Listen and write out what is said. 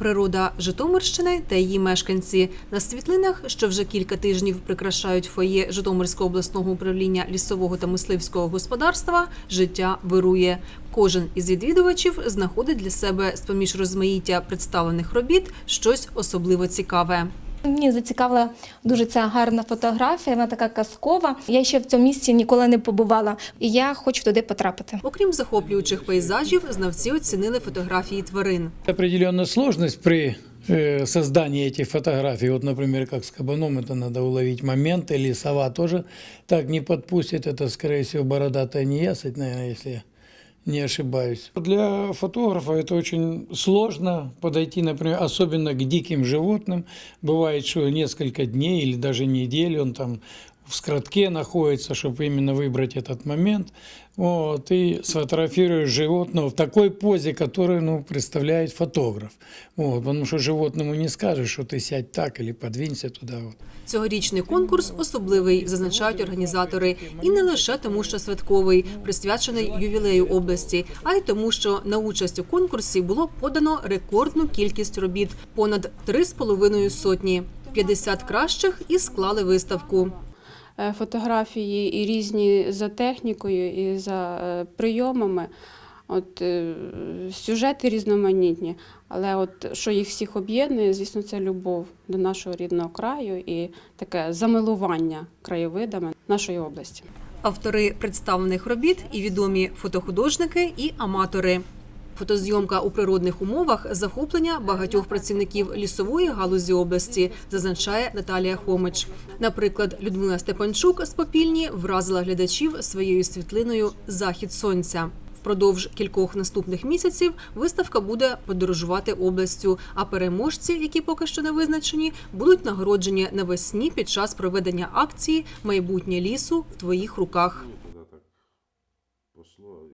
Природа Житомирщини та її мешканці на світлинах, що вже кілька тижнів прикрашають фоє Житомирського обласного управління лісового та мисливського господарства. Життя вирує. Кожен із відвідувачів знаходить для себе з поміж розмаїття представлених робіт щось особливо цікаве. Мені зацікавила дуже ця гарна фотографія, вона така казкова. Я ще в цьому місці ніколи не побувала, і я хочу туди потрапити. Окрім захоплюючих пейзажів, знавці оцінили фотографії тварин. Определенная сложность при э, создании этих фотографий. Вот, например, как с кабаном, это надо уловить момент, или сова тоже так не подпустит. Это, скорее всего, бородатая неясыть, наверное, если я не ошибаюсь. Для фотографа это очень сложно подойти, например, особенно к диким животным. Бывает, что несколько дней или даже недели он там в скоротке находится, чтобы именно выбрать этот момент. Вот, и сфотографируешь животного в такой позе, которую ну, представляет фотограф. Вот, потому что животному не скажешь, что ты сядь так или подвинься туда. Вот. Цьогорічний конкурс особливий, зазначають організатори, і не лише тому, що святковий, присвячений ювілею області, а й тому, що на участь у конкурсі було подано рекордну кількість робіт понад 3,5 сотні. 50 кращих і склали виставку. Е, фотографії і різні за технікою, і за е, прийомами. От, е, сюжети різноманітні, але от, що їх всіх об'єднує, звісно, це любов до нашого рідного краю і таке замилування краєвидами нашої області. Автори представлених робіт і відомі фотохудожники і аматори. Фотозйомка у природних умовах захоплення багатьох працівників лісової галузі області, зазначає Наталія Хомич. Наприклад, Людмила Степанчук з Попільні вразила глядачів своєю світлиною Захід сонця. Впродовж кількох наступних місяців виставка буде подорожувати областю. А переможці, які поки що не визначені, будуть нагороджені навесні під час проведення акції Майбутнє лісу в твоїх руках.